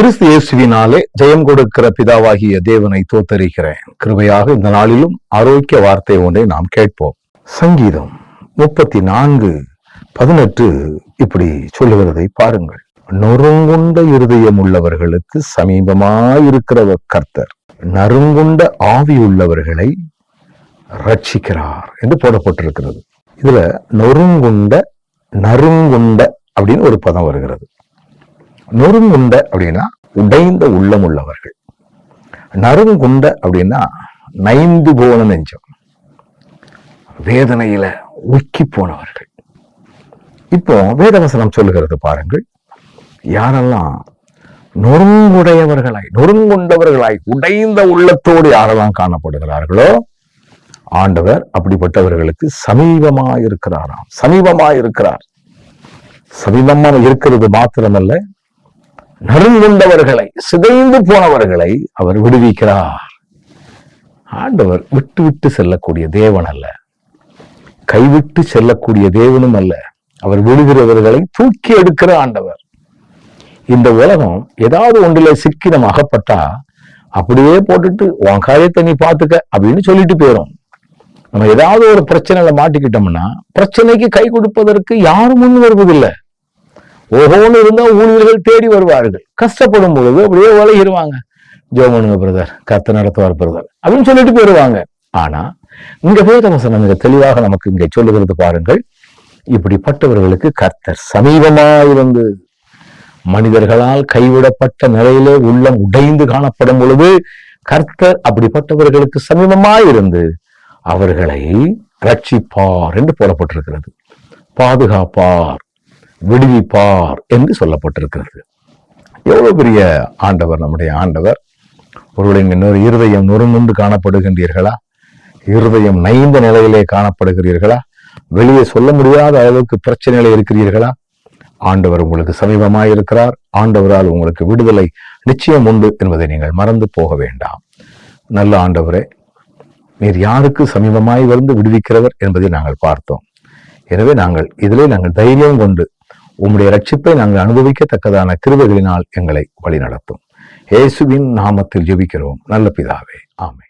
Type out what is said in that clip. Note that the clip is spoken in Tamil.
கிறிஸ்து இயேசுவினாலே ஜெயம் கொடுக்கிற பிதாவாகிய தேவனை தோத்தரிக்கிறேன். கிருபையாக இந்த நாளிலும் ஆரோக்கிய வார்த்தை ஒன்றை நாம் கேட்போம். சங்கீதம் முப்பத்தி நான்கு பதினெட்டு இப்படி சொல்லுகிறதை பாருங்கள். நொறுங்குண்ட இருதயம் உள்ளவர்களுக்கு சமீபமாயிருக்கிற கர்த்தர். நறுங்குண்ட ஆவி உள்ளவர்களை ரட்சிக்கிறார் என்று போடப்பட்டிருக்கிறது. இதுல நொறுங்குண்ட நறுங்குண்ட அப்படின்னு ஒரு பதம் வருகிறது. நொறுங்குண்ட அப்படின்னா உடைந்த உள்ளம் உள்ளவர்கள். நறுங்குண்ட அப்படின்னா நைந்து போன நெஞ்சம். வேதனையில உக்கி போனவர்கள். இப்போ வேதவசனம் சொல்லுகிறது பாருங்கள். யாரெல்லாம் நொறுங்குடையவர்களாய் நொறுங்குண்டவர்களாய் உடைந்த உள்ளத்தோடு யாரெல்லாம் காணப்படுகிறார்களோ ஆண்டவர் அப்படிப்பட்டவர்களுக்கு சமீபமா இருக்கிறாராம் சமீபமா இருக்கிறார் சமீபமா இருக்கிறது மாத்திரமல்ல நறுங்குண்டவர்களை சிதைந்து போனவர்களை அவர் விடுவிக்கிறார். ஆண்டவர் விட்டு விட்டு செல்லக்கூடிய தேவன் அல்ல. கைவிட்டு செல்லக்கூடிய தேவனும் அல்ல. அவர் விடுகிறவர்களை தூக்கி எடுக்கிற ஆண்டவர். இந்த உலகம் ஏதாவது ஒன்றில் சிக்கி நம்ம அகப்பட்டா அப்படியே போட்டுட்டு உன் காரியத்தை நீ பார்த்துக்க அப்படின்னு சொல்லிட்டு போயிடும் நம்ம ஏதாவது ஒரு பிரச்சனையில மாட்டிக்கிட்டோம்னா பிரச்சனைக்கு கை கொடுப்பதற்கு யாரும் முன் வருவதில்லை. ஓஹோன்னு இருந்தால் ஊழியர்கள் தேடி வருவார்கள். கஷ்டப்படும் பொழுது அப்படியே விலகிடுவாங்க ஜோமனுங்க பிரதர் கத்த நடத்துவார் பிரதர் அப்படின்னு சொல்லிட்டு போயிடுவாங்க. ஆனா இங்க வேதவசனம் மிக தெளிவாக நமக்கு இங்க சொல்லுகிறது பாருங்கள். இப்படிப்பட்டவர்களுக்கு கர்த்தர் சமீபமாயிருந்து மனிதர்களால் கைவிடப்பட்ட நிலையிலே உள்ளம் உடைந்து காணப்படும் பொழுது கர்த்தர் அப்படிப்பட்டவர்களுக்கு சமீபமாயிருந்து அவர்களை ரட்சிப்பார் என்று போடப்பட்டிருக்கிறது. பாதுகாப்பார். விடுவிப்பார் என்று சொல்லப்பட்டிருக்கிறது. எவ்வளவு பெரிய ஆண்டவர் நம்முடைய ஆண்டவர்? ஒருவருடைய இன்னொரு இருதயம் நொறுங்குண்டு காணப்படுகின்றீர்களா? இருதயம் நைந்த நிலையிலே காணப்படுகிறீர்களா? வெளியே சொல்ல முடியாத அளவுக்கு பிரச்சனைகளை இருக்கிறீர்களா? ஆண்டவர் உங்களுக்கு சமீபமாய் இருக்கிறார் ஆண்டவரால் உங்களுக்கு விடுதலை நிச்சயம் உண்டு என்பதை நீங்கள் மறந்து போக வேண்டாம். நல்ல ஆண்டவரே நீர் யாருக்கு சமீபமாய் வந்து விடுவிக்கிறவர் என்பதை நாங்கள் பார்த்தோம். எனவே நாங்கள் இதிலே நாங்கள் தைரியம் கொண்டு உம்முடைய ரட்சிப்பை நாங்கள் அனுபவிக்கத்தக்கதான கிருபைகளினால் எங்களை வழிநடத்தும். இயேசுவின் நாமத்தில் ஜெபிக்கிறோம். நல்ல பிதாவே. ஆமை